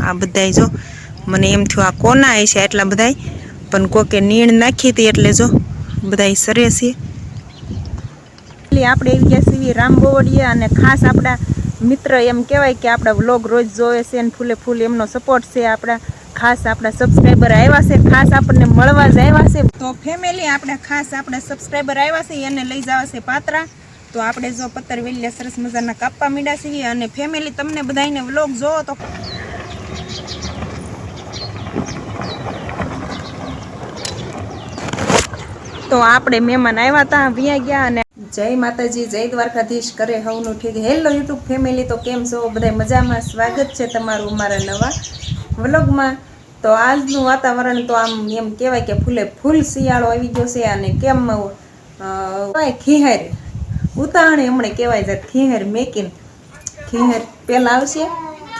આ બધાય જો, મને એમ થયું આ કોના છે એટલા બધાય? પણ કોકે નીણ નાખી હતી એટલે જો, બધાય સરે છે. આપણે એવી ગયા છીએ રામ બોવડિયા અને ખાસ આપણા મિત્ર એમ કહેવાય કે આપણા વ્લોગ રોજ જોવે છે અને ફૂલે ફૂલ એમનો સપોર્ટ છે આપણા, ખાસ આપણા સબસ્ક્રાઈબર આવ્યા છે, ખાસ આપણને મળવા જ આવ્યા છે. તો ફેમિલી આપણા ખાસ આપણા સબસ્ક્રાઈબર આવ્યા છે, એને લઈ જવા છે પાત્રા. તો આપણે જો પત્તર વેલિયા સરસ મજાના કાપવા મીડા છીએ અને ફેમિલી તમને બધાને વ્લોગ જોવો તો તો આપણે મહેમાન આવ્યા હતા વ્યા ગયા અને જય માતાજી, જય દ્વારકાધીશ, કરે હવનું ઠીક. હેલો યુટ્યુબ ફેમિલી તો કેમ છો? બધા મજામાં? સ્વાગત છે તમારું મારા નવા વ્લોગમાં. તો આજનું વાતાવરણ તો આમ એમ કહેવાય કે ફૂલે ફૂલ શિયાળો આવી ગયો છે અને કેમ ખીહેર. ઉતાવળે હમણાં કહેવાય છે ખીહેર મેકીન. ખીહેર પહેલાં આવશે.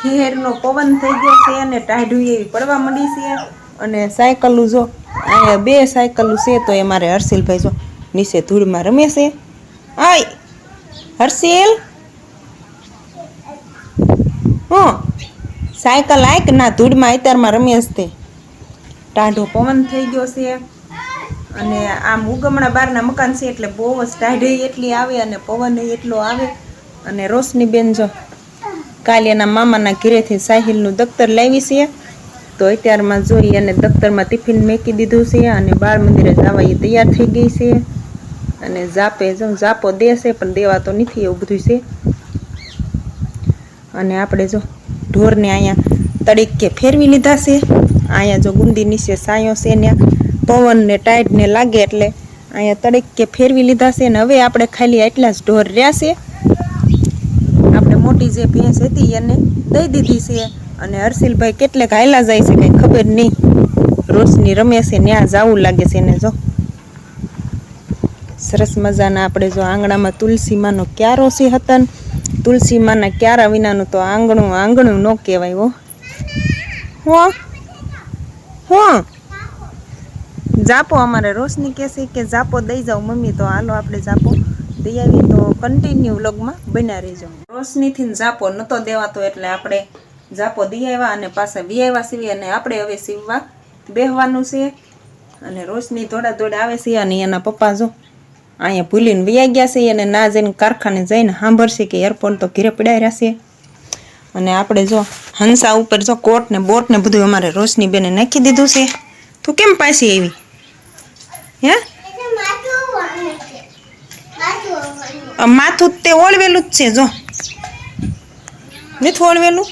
ખીહેરનો પવન થઈ ગયો છે અને ટાઢું એવી પડવા મળી છે. અને સાયકલું જો, અહીંયા બે સાયકલું છે તો એ મારે હર્ષિલભાઈ જો નીચે ધૂળમાં રમે છે. આય, હર્ષિલ? હું, સાયકલ આય કે ના, ધૂળમાં અત્યારમાં રમે છે તે. ટાઢો પવન થઈ ગયો છે. અને આમ ઉગમણા બહારના મકાન છે એટલે બહુ જ ટાઢી એટલી આવે અને પવન એટલો આવે. અને રોશની બેન જો કાલે એના મામાના ઘેરેથી સાહિલનું દફતર લાવી છે. તો અત્યારમાં જોઈ અને દફતરમાં ટિફિન મેકી દીધું છે અને બાળ મંદિરે જવા એ તૈયાર થઈ ગઈ છે. અને જાપે જો જાપો દેશે પણ દેવા તો નથી એવું બધું છે. અને આપણે જો ઢોરને અહીંયા તડીકે ફેરવી લીધા છે. અહીંયા જો ગુંદી નીચે સાયો છે ને પવન ને ટાઈટ ને લાગે એટલે અહીંયા તડીકે ફેરવી લીધા છે. ને હવે આપણે ખાલી એટલા જ ઢોર રહ્યા છે. મોટી જે ભેંસ હતી એને દઈ દીધી છે અને હર્ષિલભાઈ કેટલે ઘાયલા જાય છે કંઈ ખબર નહીં. રોશની રમે છે ત્યાં જાવું લાગે છે એને જો. સરસ મજાના આપણે જો આંગણામાં તુલસીમાંનો ક્યારો છે હતા તુલસીમાંના ક્યારા વિનાનું તો આંગણું આંગણું ન કહેવાય હો. હો? હો? જાપો અમારે રોશની કહેશે કે જાપો દઈ જાઓ, મમ્મી તો હાલો આપણે જાપો. દઈ આવી તો કન્ટિન્યુ વ્લોગમાં બન્યા રહેજો. રોશનીથી ને જાપો નતો દેવાતો એટલે આપણે જાપો દઈ આવ્યા અને પાછા વી આવ્યા સીવી અને આપણે હવે સીવવા બેહવાનું છે. અને રોશની થોડા થોડા આવે છે અને એના પપ્પા જો અહીંયા ભૂલીને વ્યા ગયા છે અને ના જઈને કારખાને જઈને સાંભળશે કે એરપોર્ટ તો ઘીરે પડાઈ રહેશે અને આપણે જો હંસા ઉપર જો કોટ ને બોટ ને બધું અમારે રોશની બેને નાખી દીધું છે. તું કેમ પાછી આવી? હે આ માથું તે ઓળવેલું જ છે, જો. નથી ઓળવેલું?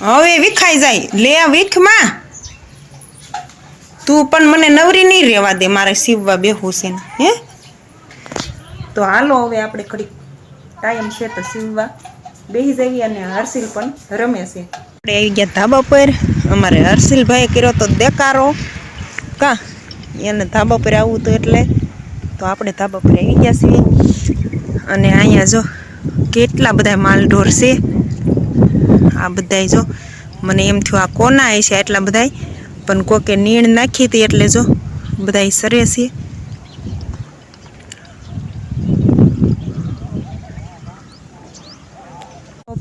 હવે વિખાઈ જાય. લે વીખમાં. તું પણ મને નવરી નહીં રહેવા દે, મારે સીવવા બેહવું છે ને, હે? તો હાલો હવે આપણે ખડી ટાઈમ છે તો સીવવા. બેસી જઈએ અને હર્ષિલ પણ રમે છે. આપણે આવી ગયા ધાબા પર. અમારે હર્ષિલભાઈએ કર્યો તો દેકારો. કા? એને ધાબા પર આવવું તો એટલે તો આપણે ધાબા પર આવી ગયા છીએ. અને અહીંયા જો કેટલા બધા માલઢોર છે. આ બધાય જો મને એમ થયું આ કોના છે એટલા બધાય. પણ કોકે નીણ નાખી હતી એટલે જો બધાય સરે છે.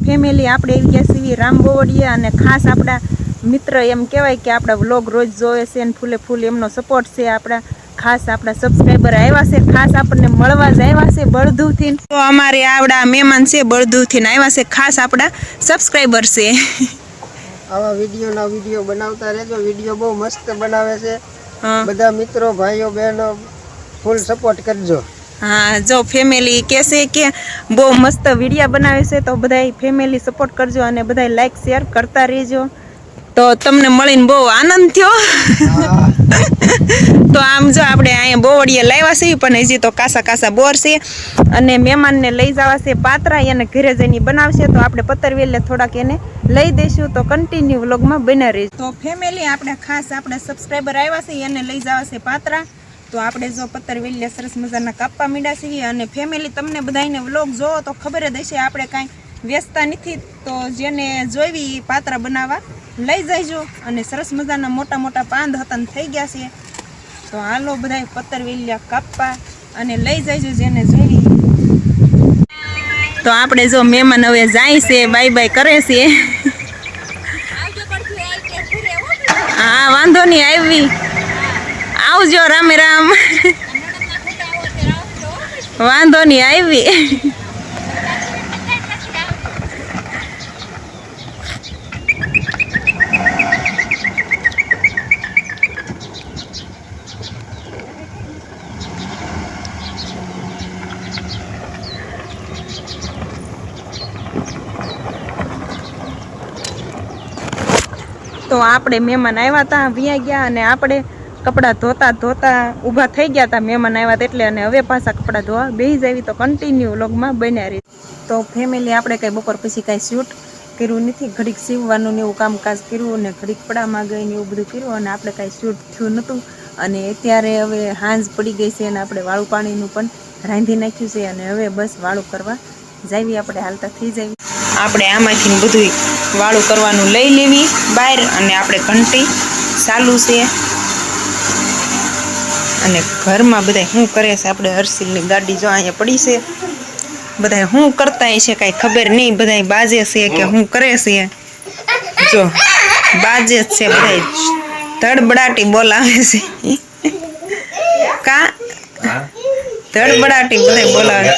ફેમિલી આપણે એવી ગયા છીએ રામ બોવડિયા અને ખાસ આપણા મિત્ર એમ કહેવાય કે આપણા વ્લોગ રોજ જોવે છે અને ફૂલે ફૂલ એમનો સપોર્ટ છે આપણા ખાસ આપણા સબસ્ક્રાઈબર આવ્યા છે ખાસ આપણને મળવા જ આવ્યા છે બળદુથી. તો અમારે આવડા મહેમાન છે બળદુથી આવ્યા છે ખાસ આપણા સબસ્ક્રાઈબર છે. આવા વિડીયોના વીડિયો બનાવતા રહેજો વીડિયો બહુ મસ્ત બનાવે છે. હા. બધા મિત્રો ભાઈઓ બહેનો ફૂલ સપોર્ટ કરજો. હા જો ફેમિલી કહેશે કે બહુ મસ્ત વિડીયા બનાવે છે તો બધાય ફેમિલી સપોર્ટ કરજો અને બધાય લાઈક શેર કરતા રહેજો. તો તમને મળીને બહુ આનંદ થયો. તો આમ જો આપણે અહીંયા બોવડીએ લાવ્યા છીએ પણ હજી તો કાસા કાસા બોર છે. અને મહેમાનને લઈ જવા છે પાત્રા એને ઘરે જઈને બનાવશે. તો આપણે પતરવેલે થોડાક એને લઈ દઈશું. તો કન્ટિન્યુ વ્લોગમાં બના રહીશું તો ફેમિલી આપણે ખાસ આપણે સબસ્ક્રાઈબર આવ્યા છે એને લઈ જવા છે પાત્રા. તો આપણે જો પતરવેલિયા સરસ મજાના કાપવા મીડ્યા છીએ. અને ફેમિલી તમને બધાને વ્લોગ જોવો તો ખબર જ હશે આપણે કાંઈ વ્યસ્તા નથી. તો જેને જોઈવી પાત્રા બનાવવા. લઈ જઈજો અને સરસ મજાના મોટા મોટા પાંદ હતા થઈ ગયા છે. તો હાલો બધાય પતરવેલિયા કાપવા અને લઈ જઈજો જેને જોઈ તો આપણે જો મહેમાન હવે જાય છે, બાય બાય કરે છે. હા, વાંધો નહીં, આવી. આવજો, રામે રામ. વાંધો નહીં, આવી તો આપણે મહેમાન આવ્યા હતા વ્યાં ગયા અને આપણે કપડાં ધોતા ધોતા ઊભા થઈ ગયા હતા મહેમાન આવ્યા એટલે અને હવે પાછા કપડાં ધોવા બેહી જાય તો કન્ટિન્યુ લોગમાં બન્યા રહી. તો ફેમિલી આપણે કંઈ બપોર પછી કાંઈ શૂટ કર્યું નથી, ઘડીક સીવવાનું ને એવું કામકાજ કર્યું અને ઘડીક પડામાં ગઈ ને એવું બધું કર્યું અને આપણે કાંઈ શૂટ થયું નહોતું. અને અત્યારે હવે હાંજ પડી ગઈ છે અને આપણે વાળું પાણીનું પણ રાંધી નાખ્યું છે અને હવે બસ વાળું કરવા જાવી આપણે, હાલતા થઈ જાવી. આપણે આમાંથી બધું વાળું કરવાનું લઈ લેવી બહાર અને આપણે ઘંટી ચાલુ છે. અને ઘરમાં બધા શું કરે છે? આપણે હર્ષિલની ગાડી જો અહીંયા પડી છે. બધા શું કરતા છે કાંઈ ખબર નહીં. બધા બાજે છે કે શું કરે છે? જો બાજે છે બધા ધડબડાટી બોલાવે છે. કા? ધડબડાટી બધા બોલાવે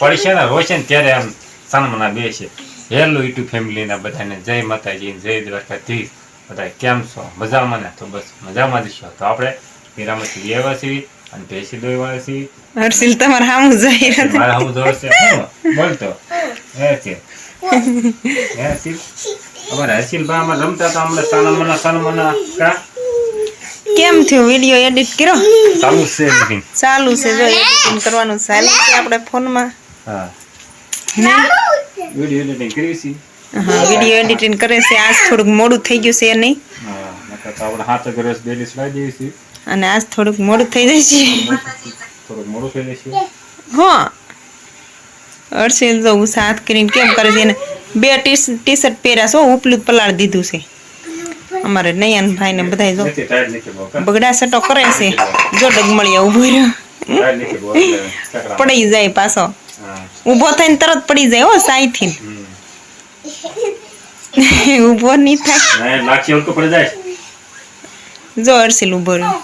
પડી છે ને હોય છે ને ત્યારે આમ સાનમના બે છે. હેલો યુટ્યુબ ફેમિલીના બધાને જય માતાજી જય દ્વારકાધીશ. બધા કેમ છો? મજામાં ને? તો બસ મજામાં જ છો. તો આપણે મીરામાંથી લેવા છીએ અને ભેસી દોવા છીએ હર્ષિલ તમારા હામું જઈ રહ્યું મારા હામું દોર છે હું બોલતો હે છે હે અમારે હસીલભાઈ અમારે રમતા તો હમણાં સાનમના સાનમના. કા? કેમ થયું વીડિયો એડિટ કર્યો? ચાલુ છે. ચાલુ છે જો એડિટિંગ કરવાનું ચાલુ છે આપણે ફોનમાં. હા. વીડિયો એડિટિંગ કરી છે. હા વીડિયો એડિટિંગ કરે છે. આજ થોડુંક મોડું થઈ ગયું છે નહીં? હા નકર તો આપણે હાથ અગરસ ડેલી સ્લાઈ દેવી છે અને આજ થોડુંક મોડું થઈ જાય છે. થોડુંક મોડું થઈ જશે હા. હર્ષિલ તો હું સાથ કરીને કેમ કરે છે? એને બે ટી ટી શર્ટ પહેર્યા છો ઉપલું પલાળ દીધું છે. અમારે નયનભાઈ ને બધા જો? બગડા સટો કરે છે. જો ડગમળિયા ઊભો રહ્યો. પડી જાય પાછો. ઊભો થઈને તરત પડી જાય હો સાઈથી. ઊભો નહીં થાય. ના, લાખી હલકો પડી જાય. જો હર્ષિલ ઊભો રહ્યો.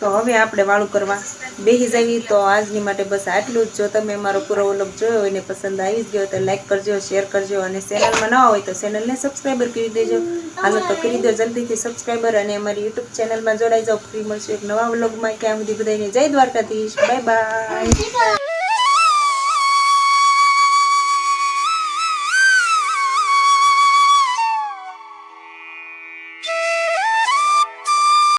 તો હવે આપણે વાળું કરવા બેસી જવી. તો આજની માટે બસ આટલું જ. જો તમે મારો પૂરો વ્લોગ જોયો હોય ને પસંદ આવી જ ગયો તો લાઈક કરજો શેર કરજો અને ચેનલમાં નવા હોય તો ચેનલને સબસ્ક્રાઈબર કરી દેજો. હાલો તો કરી દો જલ્દીથી સબસ્ક્રાઈબર અને અમારી યુટ્યુબ ચેનલમાં જોડાઈ જાઓ. ફ્રી મળશે એક નવા વ્લોગમાં. ક્યાં સુધી બધાને જય દ્વારકાધીશ. Bye bye.